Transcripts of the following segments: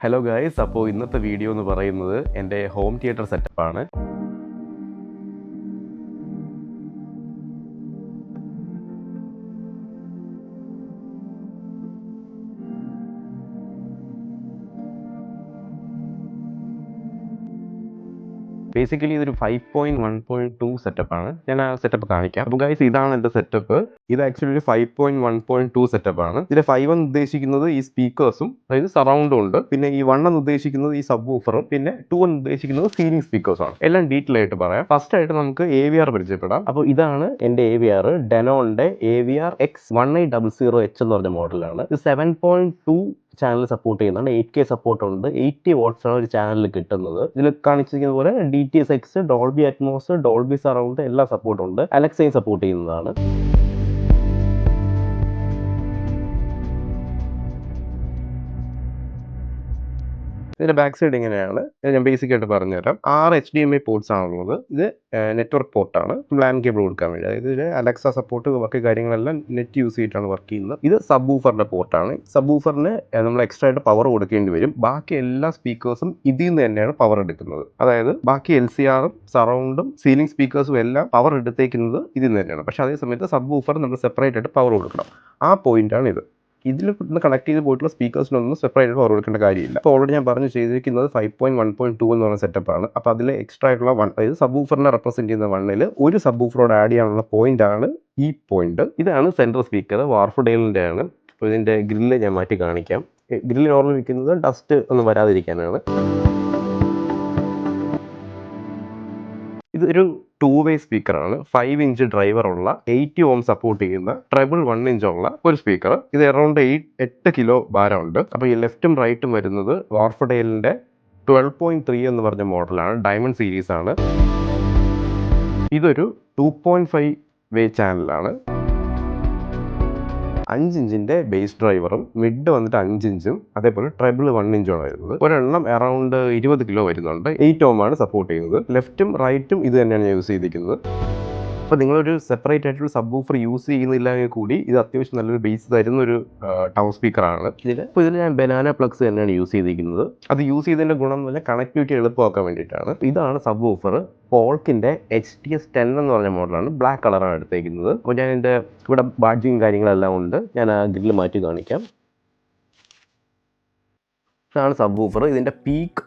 Hello guys അപ്പോൾ ഇന്നത്തെ video എന്ന് പറയുന്നത് എന്റെ ഹോം തിയേറ്റർ സെറ്റപ്പാണ് ബേസിക്കലി ഇതൊരു five point one point two സെറ്റപ്പാണ് ഞാൻ ആ സെറ്റപ്പ് കാണിക്കാം. അപ്പോൾ ഗൈസ് ഇതാണ് എന്റെ സെറ്റപ്പ് ഇത് ആക്ച്വലി ഒരു five point one point two സെറ്റപ്പാണ് ഇതിൽ ഫൈവ് എന്ന് ഉദ്ദേശിക്കുന്നത് ഈ സ്പീക്കേഴ്സും അതായത് സറൗണ്ടും ഉണ്ട്. പിന്നെ ഈ വൺ എന്ന് ഉദ്ദേശിക്കുന്നത് ഈ സബ് ഊഫറും പിന്നെ ടു എന്ന് ഉദ്ദേശിക്കുന്നത് സീലിംഗ് സ്പീക്കേഴ്സും ആണ്. എല്ലാം ഡീറ്റെയിൽ ആയിട്ട് പറയാം. ഫസ്റ്റ് ആയിട്ട് നമുക്ക് എ വി ആർ പരിചയപ്പെടാം. അപ്പോൾ ഇതാണ് എന്റെ A V R ഡെനോണിന്റെ A V R X one eight double zero H എന്ന് പറഞ്ഞ മോഡലാണ് ഇത് seven point two channel support ചെയ്യുന്നുണ്ട് എയ്റ്റ് കെ സപ്പോർട്ട് ഉണ്ട്. എയ്റ്റി വാട്ട്സ് ആണ് ഒരു ചാനലിൽ കിട്ടുന്നത്. ഇതിൽ കാണിച്ചിരിക്കുന്ന പോലെ D T S X Dolby Atmos Dolby surround എല്ലാ സപ്പോർട്ട് ഉണ്ട്. അലക്സയും സപ്പോർട്ട് ചെയ്യുന്നതാണ്. ഇതിന്റെ ബാക്ക് സൈഡ് ഇങ്ങനെയാണ്. ഞാൻ ബേസിക് ആയിട്ട് പറഞ്ഞുതരാം. ആറ് H D M I ports ആണുള്ളത്. ഇത് നെറ്റ്വർക്ക് പോർട്ടാണ് ലാൻ കേബിൾ കൊടുക്കാൻ വേണ്ടി. അതായത് ഇതിൽ അലക്സ സപ്പോർട്ട് ബാക്കി കാര്യങ്ങളെല്ലാം നെറ്റ് യൂസ് ചെയ്തിട്ടാണ് വർക്ക് ചെയ്യുന്നത്. ഇത് സബ് ഊഫറിന്റെ പോർട്ടാണ് സബ് ഊഫറിന് നമ്മൾ എക്സ്ട്രാ ആയിട്ട് പവർ കൊടുക്കേണ്ടി വരും. ബാക്കി എല്ലാ സ്പീക്കേഴ്സും ഇതിൽ നിന്ന് തന്നെയാണ് പവർ എടുക്കുന്നത്. അതായത് ബാക്കി എൽ സി ആറും സറൗണ്ടും സീലിംഗ് സ്പീക്കേഴ്സും എല്ലാം പവർ എടുത്തേക്കുന്നത് ഇതിൽ നിന്ന് തന്നെയാണ്. പക്ഷേ അതേ സമയത്ത് സബ് ഊഫർ നമ്മൾ സെപ്പറേറ്റ് ആയിട്ട് പവർ കൊടുക്കണം. ആ പോയിന്റാണ് ഇത്. ഇതിൽ നിന്ന് കണക്ട് ചെയ്ത് പോയിട്ടുള്ള സ്പീക്കേഴ്സിനൊന്നും സെപ്പറേറ്റ് പവർ കൊടുക്കേണ്ട കാര്യമില്ല. അപ്പോൾ ഓൾറെഡി ഞാൻ പറഞ്ഞു ചെയ്തിരിക്കുന്നത് five point one point two എന്ന് പറഞ്ഞ സെറ്റപ്പാണ് അപ്പോൾ അതിൽ എക്സ്ട്രാ ആയിട്ടുള്ള വൺ അതായത് സബ് ഊഫറിനെ ചെയ്യുന്ന വണ്ണിൽ ഒരു സബ് ഊഫറോട് ആഡ് ചെയ്യാനുള്ള പോയിന്റ് ആണ് ഈ പോയിന്റ് ഇതാണ് സെൻട്രൽ സ്പീക്കർ വാർഫഡെയിലിന്റെ ആണ്. അപ്പോൾ ഇതിന്റെ ഗ്രില്ല് ഞാൻ മാറ്റി കാണിക്കാം. ഗ്രില്ല് നോർമൽ വയ്ക്കുന്നത് ഡസ്റ്റ് ഒന്നും വരാതിരിക്കാനാണ്. ഇതൊരു ടൂ വേ സ്പീക്കറാണ് ഫൈവ് ഇഞ്ച് ഡ്രൈവർ ഉള്ള എയ്റ്റി ഓം സപ്പോർട്ട് ചെയ്യുന്ന ട്രബിൾ വൺ ഇഞ്ച് ഉള്ള ഒരു സ്പീക്കർ ഇത് എറൗണ്ട് എയ്റ്റ് എട്ട് കിലോ ഭാരമുണ്ട്. അപ്പോൾ ഈ ലെഫ്റ്റും റൈറ്റും വരുന്നത് വാർഫഡെയിലിന്റെ ട്വൽവ് പോയിന്റ് ത്രീ എന്ന് പറഞ്ഞ മോഡലാണ് ഡയമണ്ട് സീരീസ് ആണ്. ഇതൊരു ടു പോയിന്റ് ഫൈവ് വേ ചാനലാണ് അഞ്ച് ഇഞ്ചിന്റെ ബേസ് ഡ്രൈവറും മിഡ് വന്നിട്ട് അഞ്ച് ഇഞ്ചും അതേപോലെ ട്രബിൾ വൺ ഇഞ്ചുമാണ് വരുന്നത്. ഒരെണ്ണം അറൗണ്ട് ഇരുപത് കിലോ വരുന്നുണ്ട്. എയ്റ്റ് ഓം ആണ് സപ്പോർട്ട് ചെയ്യുന്നത്. ലെഫ്റ്റും റൈറ്റും ഇത് തന്നെയാണ് യൂസ് ചെയ്തിരിക്കുന്നത്. അപ്പോൾ നിങ്ങളൊരു സെപ്പറേറ്റ് ആയിട്ടുള്ള സബ് ഊഫർ യൂസ് ചെയ്യുന്നില്ലെങ്കിൽ കൂടി ഇത് അത്യാവശ്യം നല്ലൊരു ബേസ് തരുന്ന ഒരു ടൗൺ സ്പീക്കറാണ് ഇതിൽ അപ്പോൾ ഇതിൽ ഞാൻ ബനാന പ്ലഗ്സ് തന്നെയാണ് യൂസ് ചെയ്തിരിക്കുന്നത്. അത് യൂസ് ചെയ്തതിന്റെ ഗുണം എന്ന് പറഞ്ഞാൽ കണക്ടിവിറ്റി എളുപ്പമാക്കാൻ വേണ്ടിയിട്ടാണ്. ഇതാണ് സബ് ഊഫർ പോൾക്കിന്റെ എച്ച് ടി എസ് ടെൻ എന്ന് പറഞ്ഞ മോഡലാണ് ബ്ലാക്ക് കളറാണ് എടുത്തേക്കുന്നത്. അപ്പോൾ ഞാൻ എന്റെ ഇവിടെ ബാഡ്ജിങ് കാര്യങ്ങളെല്ലാം ഉണ്ട്. ഞാൻ ആ ഗ്രില്ല് മാറ്റി കാണിക്കാം. ഇതാണ് സബ് ഊഫർ ഇതിന്റെ പീക്ക്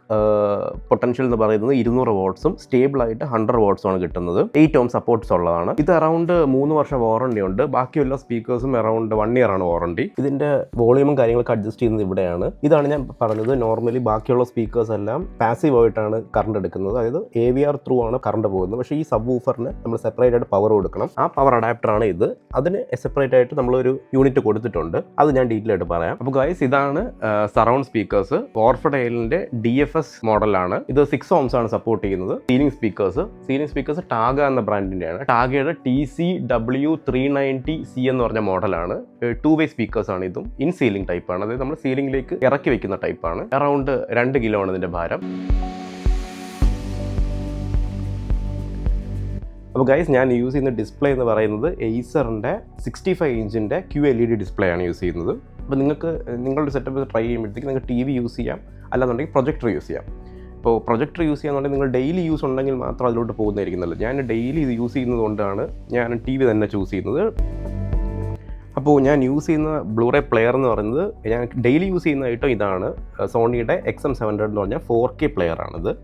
പൊട്ടൻഷ്യൽ എന്ന് പറയുന്നത് ഇരുന്നൂറ് വോട്ട്സും സ്റ്റേബിൾ ആയിട്ട് ഹൺഡ്രഡ് വോട്ട്സും ആണ് കിട്ടുന്നത്. എയ്റ്റ് ഓം സപ്പോർട്ട്സ് ഉള്ളതാണ്. ഇത് അറൗണ്ട് മൂന്ന് വർഷം വാറണ്ടി ഉണ്ട്. ബാക്കിയുള്ള സ്പീക്കേഴ്സും അറൗണ്ട് വൺ ഇയർ ആണ് വാറണ്ടി ഇതിന്റെ വോളിയൂമും കാര്യങ്ങളൊക്കെ അഡ്ജസ്റ്റ് ചെയ്യുന്നത് ഇവിടെയാണ്. ഇതാണ് ഞാൻ പറഞ്ഞത് നോർമലി ബാക്കിയുള്ള സ്പീക്കേഴ്സ് എല്ലാം പാസീവ് ആയിട്ടാണ് കറണ്ട് എടുക്കുന്നത്. അതായത് എ വി ആർ ത്രൂ ആണ് കറണ്ട് പോകുന്നത്. പക്ഷേ ഈ സബ് ഊഫറിന് നമ്മൾ സെപ്പറേറ്റ് ആയിട്ട് പവർ കൊടുക്കണം. ആ പവർ അഡാപ്റ്റർ ആണ് ഇത്. അതിന് സെപ്പറേറ്റ് ആയിട്ട് നമ്മളൊരു യൂണിറ്റ് കൊടുത്തിട്ടുണ്ട്. അത് ഞാൻ ഡീറ്റെയിൽ ആയിട്ട് പറയാം. അപ്പോൾ ഗൈസ് ഇതാണ് സറൗണ്ട് സ്പീക്കേഴ്സ് ഓർഫഡൈലിന്റെ ഡി എഫ് എസ് മോഡലാണ് ഇത് സിക്സ് ഓംസ് ആണ് സപ്പോർട്ട് ചെയ്യുന്നത്. Ceiling speakers ceiling speakers Taga എന്ന ബ്രാൻഡിന്റെയാണ് ടാഗയുടെ T C W three ninety C എന്ന് പറഞ്ഞ മോഡലാണ് ടു വേ സ്പീക്കേഴ്സ് ആണ് ഇതും. ഇൻ സീലിംഗ് ടൈപ്പാണ് അതായത് നമ്മൾ സീലിംഗിലേക്ക് ഇറക്കി വെക്കുന്ന ടൈപ്പാണ് അറൗണ്ട് രണ്ട് കിലോ ആണ് ഇതിന്റെ ഭാരം. അപ്പോൾ ഗൈസ് ഞാൻ യൂസ് ചെയ്യുന്ന ഡിസ്പ്ലേ എന്ന് പറയുന്നത് എയ്സറിന്റെ sixty five ഇഞ്ചിന്റെ Q L E D display ആണ് യൂസ് ചെയ്യുന്നത്. അപ്പോൾ നിങ്ങൾക്ക് നിങ്ങളുടെ സെറ്റപ്പ് ട്രൈ ചെയ്യുമ്പോഴത്തേക്ക് നിങ്ങൾക്ക് ടി വി യൂസ് ചെയ്യാം. അല്ലാന്നുണ്ടെങ്കിൽ പ്രൊജക്ടർ യൂസ് ചെയ്യാം. ഇപ്പോൾ പ്രൊജക്ടർ യൂസ് ചെയ്യാന്നുണ്ടെങ്കിൽ നിങ്ങൾ ഡെയിലി യൂസ് ഉണ്ടെങ്കിൽ മാത്രം അതിലോട്ട് പോകുന്നതായിരിക്കും നല്ലത്. ഞാൻ ഡെയിലി ഇത് യൂസ് ചെയ്യുന്നത് കൊണ്ടാണ് ഞാൻ ടി വി തന്നെ ചൂസ് ചെയ്യുന്നത്. അപ്പോൾ ഞാൻ യൂസ് ചെയ്യുന്ന ബ്ലൂറേ പ്ലെയർ എന്ന് പറയുന്നത് ഞാൻ ഡെയിലി യൂസ് ചെയ്യുന്ന ഐറ്റം ഇതാണ്. സോണിയുടെ എക്സ് എം സെവൻ ഹൺഡ്രഡ് എന്ന് പറഞ്ഞാൽ ഫോർ കെ പ്ലെയർ ആണിത്.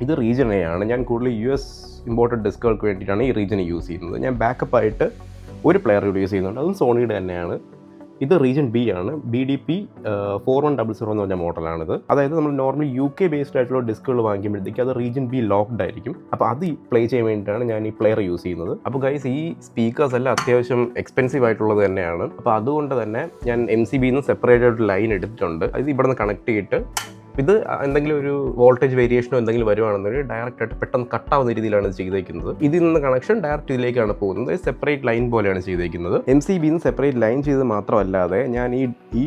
ഇത് റീജിയൻ എ ആണ്. ഞാൻ കൂടുതൽ യു എസ് ഇമ്പോർട്ടഡ് ഡിസ്കുകൾക്ക് വേണ്ടിയിട്ടാണ് ഈ റീജിയൻ യൂസ് ചെയ്യുന്നത്. ഞാൻ ബാക്കപ്പ് ആയിട്ട് ഒരു പ്ലെയർ കൂടി യൂസ് ചെയ്യുന്നുണ്ട്. അതും സോണിയുടെ തന്നെയാണ്. ഇത് റീജൻ ബി ആണ്. B D P four one double zero എന്ന് പറഞ്ഞ മോഡലാണിത്. അതായത് നമ്മൾ നോർമലി യു കെ ബേസ്ഡ് ആയിട്ടുള്ള ഡിസ്കുകൾ വാങ്ങിക്കുമ്പോഴത്തേക്ക് അത് റീജൻ ബി ലോക്ക്ഡ് ആയിരിക്കും. അപ്പോൾ അത് പ്ലേ ചെയ്യാൻ വേണ്ടിയിട്ടാണ് ഞാൻ ഈ പ്ലെയർ യൂസ് ചെയ്യുന്നത്. അപ്പോൾ ഗൈസ് ഈ സ്പീക്കേഴ്സ് എല്ലാം അത്യാവശ്യം എക്സ്പെൻസീവ് ആയിട്ടുള്ളത് തന്നെയാണ്. അപ്പോൾ അതുകൊണ്ട് തന്നെ ഞാൻ എം സി ബിന്ന് സെപ്പറേറ്റ് ആയിട്ട് ലൈൻ എടുത്തിട്ടുണ്ട്. അത് ഇവിടെ നിന്ന് കണക്ട് ചെയ്തിട്ട് ഇത് എന്തെങ്കിലും ഒരു വോൾട്ടേജ് വേരിയേഷനോ എന്തെങ്കിലും വരുവാണെന്നുണ്ടെങ്കിൽ ഡയറക്റ്റ് ആയിട്ട് പെട്ടെന്ന് കട്ടാവുന്ന രീതിയിലാണ് ചെയ്തേക്കുന്നത്. ഇതിൽ നിന്ന് കണക്ഷൻ ഡയറക്റ്റ് ഇതിലേക്കാണ് പോകുന്നത്. സെപ്പറേറ്റ് ലൈൻ പോലെയാണ് ചെയ്തേക്കുന്നത്. എം സി ബിന്ന് സെപ്പറേറ്റ് ലൈൻ ചെയ്ത് മാത്രമല്ലാതെ ഞാൻ ഈ ഈ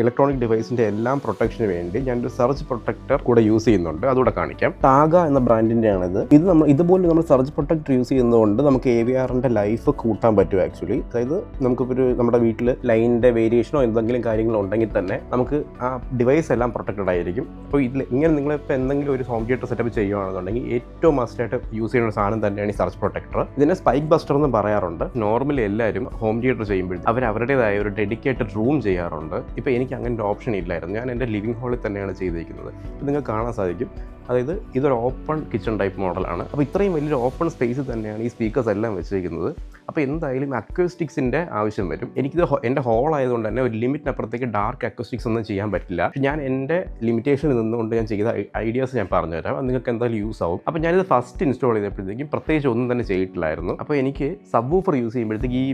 ഇലക്ട്രോണിക് ഡിവൈസിന്റെ എല്ലാം പ്രൊട്ടക്ഷന് വേണ്ടി ഞാൻ ഒരു സർജ് പ്രൊട്ടക്ടർ കൂടെ യൂസ് ചെയ്യുന്നുണ്ട്. അതുകൂടെ കാണിക്കാം. ടാഗ എന്ന ബ്രാൻഡിന്റെ ആണിത്. ഇത് നമ്മൾ ഇതുപോലെ നമ്മൾ സർജ് പ്രൊട്ടക്ടർ യൂസ് ചെയ്യുന്നതുകൊണ്ട് നമുക്ക് എ വി ആറിന്റെ ലൈഫ് കൂട്ടാൻ പറ്റും ആക്ച്വലി അതായത് നമുക്കിപ്പോൾ ഒരു നമ്മുടെ വീട്ടിൽ ലൈനിന്റെ വേരിയേഷനോ എന്തെങ്കിലും കാര്യങ്ങളോ ഉണ്ടെങ്കിൽ തന്നെ നമുക്ക് ആ ഡിവൈസ് എല്ലാം പ്രൊട്ടക്റ്റഡ് ആയിരിക്കും. അപ്പോൾ ഇതിൽ ഇങ്ങനെ നിങ്ങളിപ്പോൾ എന്തെങ്കിലും ഒരു ഹോം തിയേറ്റർ സെറ്റപ്പ് ചെയ്യുകയാണെന്നുണ്ടെങ്കിൽ ഏറ്റവും മസ്റ്റായിട്ട് യൂസ് ചെയ്യുന്ന ഒരു സാധനം തന്നെയാണ് ഈ സർച്ച് പ്രൊട്ടക്ടർ ഇതിനെ സ്പൈക്ക് ബസ്റ്റർ എന്ന് പറയാറുണ്ട്. നോർമലി എല്ലാവരും ഹോം തിയേറ്റർ ചെയ്യുമ്പോൾ അവർ അവരുടേതായ ഒരു ഡെഡിക്കേറ്റഡ് റൂം ചെയ്യാറുണ്ട്. ഇപ്പോൾ എനിക്ക് അങ്ങനെ ഒരു ഓപ്ഷൻ ഇല്ലായിരുന്നു. ഞാൻ എന്റെ ലിവിംഗ് ഹാളിൽ തന്നെയാണ് ചെയ്തിരിക്കുന്നത്. ഇപ്പോൾ നിങ്ങൾക്ക് കാണാൻ സാധിക്കും. അതായത് ഇതൊരു ഓപ്പൺ കിച്ചൺ ടൈപ്പ് മോഡലാണ് അപ്പോൾ ഇത്രയും വലിയൊരു ഓപ്പൺ സ്പേസ് തന്നെയാണ് ഈ സ്പീക്കേഴ്സ് എല്ലാം വെച്ചിരിക്കുന്നത്. അപ്പോൾ എന്തായാലും അക്വസ്റ്റിക്സിന്റെ ആവശ്യം വരും. എനിക്കിത് എന്റെ ഹോൾ ആയതുകൊണ്ട് തന്നെ ഒരു ലിമിറ്റിനപ്പുറത്തേക്ക് ഡാർക്ക് അക്വസ്റ്റിക്സ് ഒന്നും ചെയ്യാൻ പറ്റില്ല. ഞാൻ എന്റെ ലിമിറ്റേഷനിൽ നിന്നുകൊണ്ട് ഞാൻ ചെയ്ത ഐഡിയാസ് ഞാൻ പറഞ്ഞുതരാം തരാം. നിങ്ങൾക്ക് എന്തായാലും യൂസ് ആവും. അപ്പോൾ ഞാനിത് ഫസ്റ്റ് ഇൻസ്റ്റാൾ ചെയ്തപ്പോഴത്തേക്കും പ്രത്യേകിച്ച് ഒന്നും തന്നെ ചെയ്തിട്ടില്ലായിരുന്നു. അപ്പോൾ എനിക്ക് സബ് വൂഫർ യൂസ് ചെയ്യുമ്പോഴത്തേക്ക് ഈ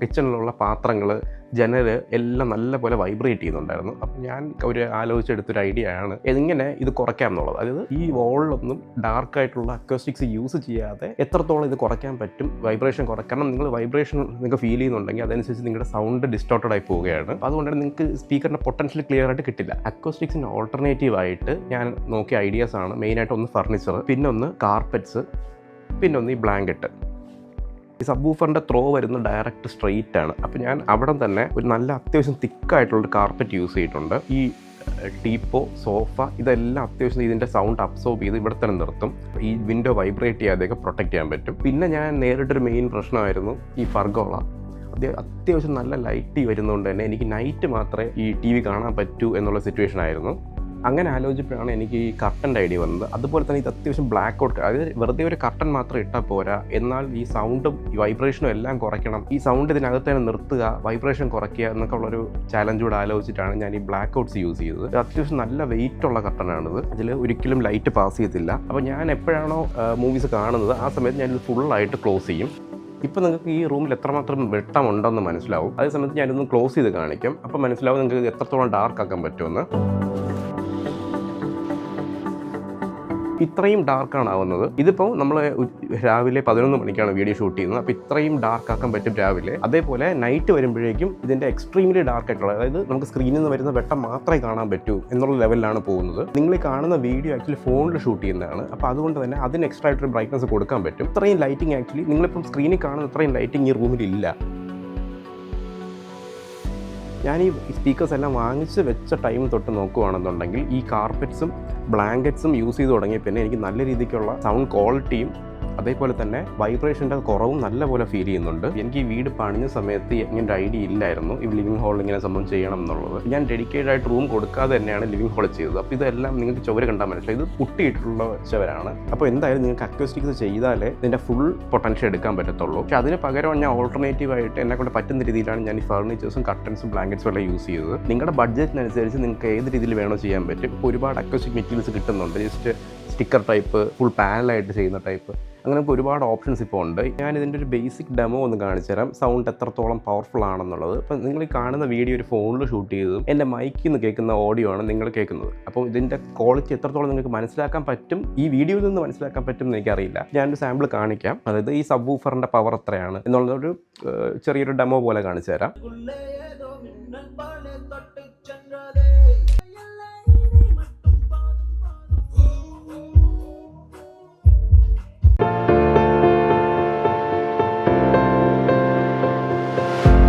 കിച്ചണിലുള്ള പാത്രങ്ങൾ ജനൽ എല്ലാം നല്ലപോലെ വൈബ്രേറ്റ് ചെയ്യുന്നുണ്ടായിരുന്നു. അപ്പം ഞാൻ ഒരു ആലോചിച്ചെടുത്തൊരു ഐഡിയ ആണ്. എങ്ങനെ ഇത് കുറയ്ക്കാം എന്നുള്ളത്. അതായത് ഈ വോളിലൊന്നും ഡാർക്കായിട്ടുള്ള അക്വസ്റ്റിക്സ് യൂസ് ചെയ്യാതെ എത്രത്തോളം ഇത് കുറയ്ക്കാൻ പറ്റും വൈബ്രേഷൻ കുറയ്ക്കാൻ കാരണം നിങ്ങൾ വൈബ്രേഷൻ നിങ്ങൾക്ക് ഫീൽ ചെയ്യുന്നുണ്ടെങ്കിൽ അതനുസരിച്ച് നിങ്ങളുടെ സൗണ്ട് ഡിസ്റ്റോർട്ടഡ് ആയി പോവുകയാണ്. അപ്പോൾ തന്നെ നിങ്ങൾക്ക് സ്പീക്കറിന്റെ പൊട്ടൻഷ്യൽ ക്ലിയർ ആയിട്ട് കിട്ടില്ല. അക്കോസ്റ്റിക്സിന് ഓൾട്ടർനേറ്റീവ് ആയിട്ട് ഞാൻ നോക്കിയ ഐഡിയാസ് ആണ് മെയിനായിട്ട് ഒന്ന് ഫർണിച്ചർ പിന്നെ ഒന്ന് കാർപ്പറ്റ്സ് പിന്നെ ഒന്ന് ഈ ബ്ലാങ്കറ്റ് ഈ സബ് വൂഫറിന്റെ ത്രോ വരുന്ന ഡയറക്റ്റ് സ്ട്രെയിറ്റ് ആണ്. അപ്പോൾ ഞാൻ അവിടെ തന്നെ ഒരു നല്ല അത്യാവശ്യം തിക്കായിട്ടുള്ള കാർപ്പറ്റ് യൂസ് ചെയ്തിട്ടുണ്ട്. ഈ ടീപ്പോ സോഫ ഇതെല്ലാം അത്യാവശ്യം ഇതിന്റെ സൗണ്ട് അബ്സോർബ് ചെയ്ത് ഇവിടെ തന്നെ നിർത്തും. ഈ വിൻഡോ വൈബ്രേറ്റ് ചെയ്യാതെയൊക്കെ പ്രൊട്ടക്റ്റ് ചെയ്യാൻ പറ്റും. പിന്നെ ഞാൻ നേരിട്ടൊരു മെയിൻ പ്രശ്നമായിരുന്നു ഈ പർഗോള അത് അത്യാവശ്യം നല്ല ലൈറ്റ് വരുന്നതുകൊണ്ട് തന്നെ എനിക്ക് നൈറ്റ് മാത്രമേ ഈ ടി വി കാണാൻ പറ്റൂ എന്നുള്ള സിറ്റുവേഷൻ ആയിരുന്നു. അങ്ങനെ ആലോചിച്ചപ്പോഴാണ് എനിക്ക് ഈ കർട്ടന്റെ ഐഡിയ വന്നത്. അതുപോലെ തന്നെ ഇത് അത്യാവശ്യം ബ്ലാക്ക് ഔട്ട് അതായത് വെറുതെ ഒരു കർട്ടൻ മാത്രം ഇട്ടാൽ പോരാ. എന്നാൽ ഈ സൗണ്ടും ഈ വൈബ്രേഷനും എല്ലാം കുറയ്ക്കണം. ഈ സൗണ്ട് ഇതിനകത്ത് തന്നെ നിർത്തുക വൈബ്രേഷൻ കുറയ്ക്കുക എന്നൊക്കെ ഉള്ളൊരു ചാലഞ്ച് കൂടെ ആലോചിച്ചിട്ടാണ് ഞാൻ ഈ ബ്ലാക്ക് ഔട്ട്സ് യൂസ് ചെയ്തത്. അത്യാവശ്യം നല്ല വെയിറ്റ് ഉള്ള കർട്ടനാണിത് ഇതിൽ ഒരിക്കലും ലൈറ്റ് പാസ് ചെയ്യത്തില്ല. അപ്പോൾ ഞാൻ എപ്പോഴാണോ മൂവീസ് കാണുന്നത് ആ സമയത്ത് ഞാനിത് ഫുള്ളായിട്ട് ക്ലോസ് ചെയ്യും. ഇപ്പോൾ നിങ്ങൾക്ക് ഈ റൂമിൽ എത്രമാത്രം വെട്ടമുണ്ടെന്ന് മനസ്സിലാവും. അതേ സമയത്ത് ഞാനിതൊന്ന് ക്ലോസ് ചെയ്ത് കാണിക്കും. അപ്പോൾ മനസ്സിലാവും നിങ്ങൾക്ക് എത്രത്തോളം ഡാർക്ക് ആക്കാൻ പറ്റുമെന്ന്. ഇത്രയും ഡാർക്കാണ് ആവുന്നത് ഇതിപ്പോൾ നമ്മൾ രാവിലെ പതിനൊന്ന് മണിക്കാണ് വീഡിയോ ഷൂട്ട് ചെയ്യുന്നത്. അപ്പോൾ ഇത്രയും ഡാർക്ക് ആക്കാൻ പറ്റും രാവിലെ. അതേപോലെ നൈറ്റ് വരുമ്പോഴേക്കും ഇതിന്റെ എക്സ്ട്രീംലി ഡാർക്ക് ആയിട്ടുള്ള അതായത് നമുക്ക് സ്ക്രീനിൽ നിന്ന് വരുന്ന വെട്ടം മാത്രമേ കാണാൻ പറ്റൂ എന്നുള്ള ലെവലിലാണ് പോകുന്നത്. നിങ്ങൾ കാണുന്ന വീഡിയോ ആക്ച്വലി ഫോണിൽ ഷൂട്ട് ചെയ്യുന്നതാണ്. അപ്പോൾ അതുകൊണ്ട് തന്നെ അതിന് എക്സ്ട്രാ ആയിട്ടൊരു ബ്രൈറ്റ്നസ് കൊടുക്കാൻ പറ്റും. ഇത്രയും ലൈറ്റിംഗ് ആക്ച്വലി നിങ്ങളിപ്പം സ്ക്രീനിൽ കാണുന്ന ഇത്രയും ലൈറ്റിംഗ് ഈ റൂമിൽ ഇല്ല. ഞാൻ ഈ സ്പീക്കേഴ്സ് എല്ലാം വാങ്ങിച്ച് വെച്ച ടൈം തൊട്ട് നോക്കുകയാണെന്നുണ്ടെങ്കിൽ ഈ കാർപ്പറ്റ്സും ബ്ലാങ്കറ്റ്സും യൂസ് ചെയ്ത് തുടങ്ങിയ പിന്നെ എനിക്ക് നല്ല രീതിക്കുള്ള സൗണ്ട് ക്വാളിറ്റിയും അതേപോലെ തന്നെ വൈബ്രേഷന്റെ കുറവും നല്ലപോലെ ഫീൽ ചെയ്യുന്നുണ്ട്. എനിക്ക് ഈ വീട് പണിഞ്ഞ സമയത്ത് ഇങ്ങനെ ഐഡിയ ഇല്ലായിരുന്നു. ഈ ലിവിംഗ് ഹാളിൽ ഇങ്ങനെ സംഭവം ചെയ്യണം എന്നുള്ളത്. ഞാൻ ഡെഡിക്കേറ്റഡ് ആയിട്ട് റൂം കൊടുക്കാതെ തന്നെയാണ് ലിവിംഗ് ഹാൾ ചെയ്തത്. അപ്പോൾ ഇതെല്ലാം നിങ്ങൾക്ക് ചുവര് കണ്ടാൽ മനസ്സിലായി ഇത് പുട്ടിയിട്ടുള്ള ചുവരാണ് അപ്പോൾ എന്തായാലും നിങ്ങൾക്ക് അക്വസ്റ്റിക്സ് ചെയ്താലേ ഇതിന്റെ ഫുൾ പൊട്ടൻഷ്യൽ എടുക്കാൻ പറ്റത്തുള്ളൂ. പക്ഷേ അതിന് പകരം ഞാൻ ഓൾട്ടർനേറ്റീവ് ആയിട്ട് എന്നെ കൊണ്ട് പറ്റുന്ന രീതിയിലാണ് ഞാൻ ഈ ഫർണിച്ചേഴ്സും കർട്ടൻസും ബ്ലാങ്കറ്റ്സും എല്ലാം യൂസ് ചെയ്തത്. നിങ്ങളുടെ ബഡ്ജറ്റിനനുസരിച്ച് നിങ്ങൾക്ക് ഏത് രീതിയിൽ വേണോ ചെയ്യാൻ പറ്റും. ഇപ്പോൾ ഒരുപാട് അക്വസ്റ്റിക് മെറ്റീരിയൽസ് കിട്ടുന്നുണ്ട്. ജസ്റ്റ് സ്റ്റിക്കർ ടൈപ്പ് ഫുൾ പാനലായിട്ട് ചെയ്യുന്ന ടൈപ്പ് അങ്ങനെ നമുക്ക് ഒരുപാട് ഓപ്ഷൻസ് ഇപ്പോൾ ഉണ്ട്. ഞാൻ ഇതിന്റെ ഒരു ബേസിക് ഡെമോ ഒന്ന് കാണിച്ചു തരാം. സൗണ്ട് എത്രത്തോളം പവർഫുൾ ആണെന്നുള്ളത്. അപ്പം നിങ്ങൾ കാണുന്ന വീഡിയോ ഒരു ഫോണിൽ ഷൂട്ട് ചെയ്തതും എന്റെ മൈക്കിൽ നിന്ന് കേൾക്കുന്ന ഓഡിയോ ആണ് നിങ്ങൾ കേൾക്കുന്നത്. അപ്പോൾ ഇതിന്റെ ക്വാളിറ്റി എത്രത്തോളം നിങ്ങൾക്ക് മനസ്സിലാക്കാൻ പറ്റും? ഈ വീഡിയോയിൽ നിന്ന് മനസ്സിലാക്കാൻ പറ്റും എന്ന് എനിക്കറിയില്ല. ഞാനൊരു സാമ്പിൾ കാണിക്കാം. അതായത് ഈ സബ് വൂഫറിന്റെ പവർ എത്രയാണ് എന്നുള്ളൊരു ചെറിയൊരു ഡെമോ പോലെ കാണിച്ചു തരാം.